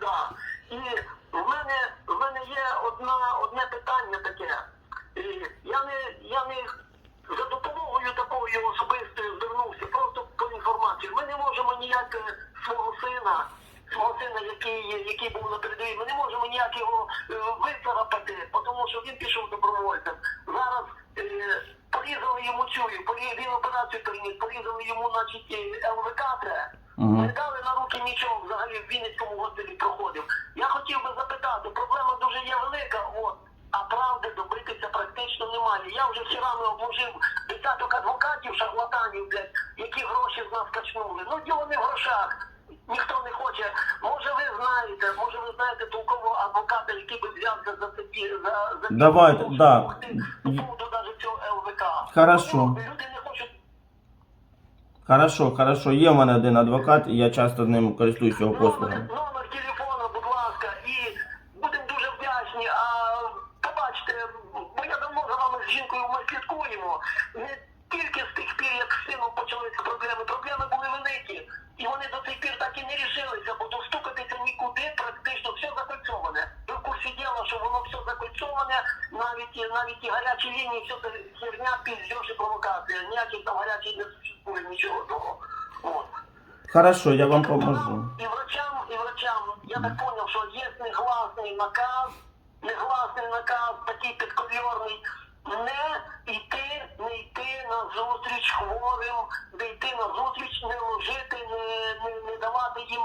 да. І в мене, в мене є одна, одне питання таке. І Я не, я не за допомогою такої особистої звернувся, просто по інформації. Ми не можемо ніяк е, свого сина, свого сина, який, який був на передовій, ми не можемо ніяк його е, вицарапати, тому що він пішов добровольцем. Зараз е, порізали йому цю, порі- він операцію переніс, порізали йому, значить, е, ЛВК Мгм. Не дали на руки нічого взагалі в Вінницькому госпіталі проходив. Я хотів би запитати, проблема дуже є велика, от, а правди добитися практично немає. Я вже вчорами обложив десяток адвокатів, шарлатанів, блядь, які гроші з нас качнули. Ну діло не в грошах. Ніхто не хоче. Може ви знаєте, може ви знаєте толкового адвоката, який би взявся за ті- за, за Давайте, да. поводу даже цього ЛВК. Хорошо. Хорошо, хорошо. Є в мене один адвокат, і я часто з ним користуюсь його послугами. номер телефону, будь ласка, і будемо дуже вдячні. А побачите, бо я давно за вами з жінкою ми слідкуємо. Не що воно все закольцоване, навіть, навіть і гарячі лінії, все це херня, піздеж і провокація. Ніяких там гарячих не существує, нічого того. От. Хорошо, я вам поможу. И врачам, и врачам, я так понял, что есть негласний наказ, негласний наказ, такий підковірний, не йти, не йти на зустріч хворим, не йти на зустріч, не ложити, не, не, не давати їм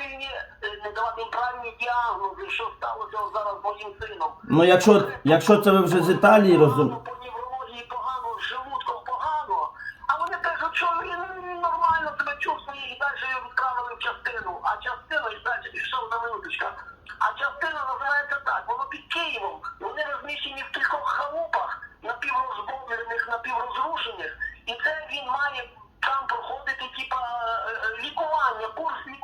правильні, е, не давати їм правильні діагнози, що сталося зараз з моїм сином. Ну, якщо, якщо це ви вже з Італії розум... Погано, По неврології погано, з желудком погано. А вони кажуть, що він нормально себе чувствує і далі відправили в частину. А частина і далі пішов на минуточка. А частина називається так, воно під Києвом. Вони розміщені в кількох халупах, напіврозбомблених, напіврозрушених. І це він має там проходити, типа, е, е, лікування, курс лікування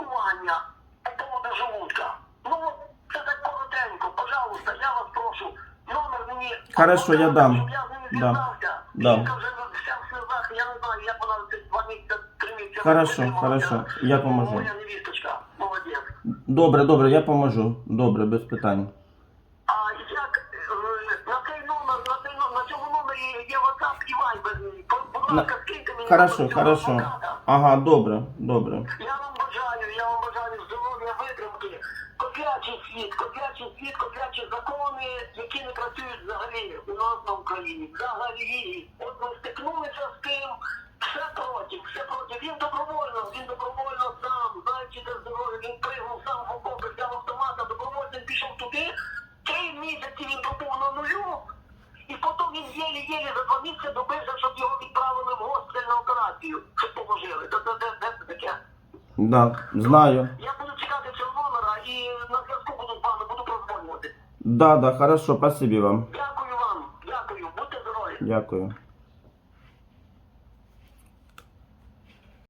по поводу желудка. Ну, от це так коротенько, пожалуйста, я вас прошу. Номер мені. Хорошо, я дам. Я з ними Дам. зв'язався. Дам. Жінка вже вся в сльозах, я не знаю, як вона це два місяці, три місяці. Хорошо, хорошо, я поможу. Моя невісточка, молодець. Добре, добре, я поможу. Добре, без питань. А як е, на цей номер, на цей номер, на цьому номері є WhatsApp і Viber. Будь ласка, скиньте мені Хорошо, номер цього хорошо. адвоката. Ага, добре, добре. Я вам бажаю, я вам бажаю здоров'я, витримки, коплячий світ, коплячий світ, коплячі закони, які не працюють взагалі у нас на Україні. Взагалі. От ми стикнулися з тим, все проти, все проти. Він добровольно, він добровольно сам, знаючи те здоров'я, він пригнув сам в окопи, взяв автомата, добровольцем пішов туди. Три місяці він пробув на нулю. І потім він єлі-єлі за два місяці добився, щоб його відправили в госпіталь на операцію, щоб положили. Де, де, де, де це таке? Да, знаю. Я Да, да, хорошо, спасибі вам. Дякую вам, дякую, будьте здорові. Дякую.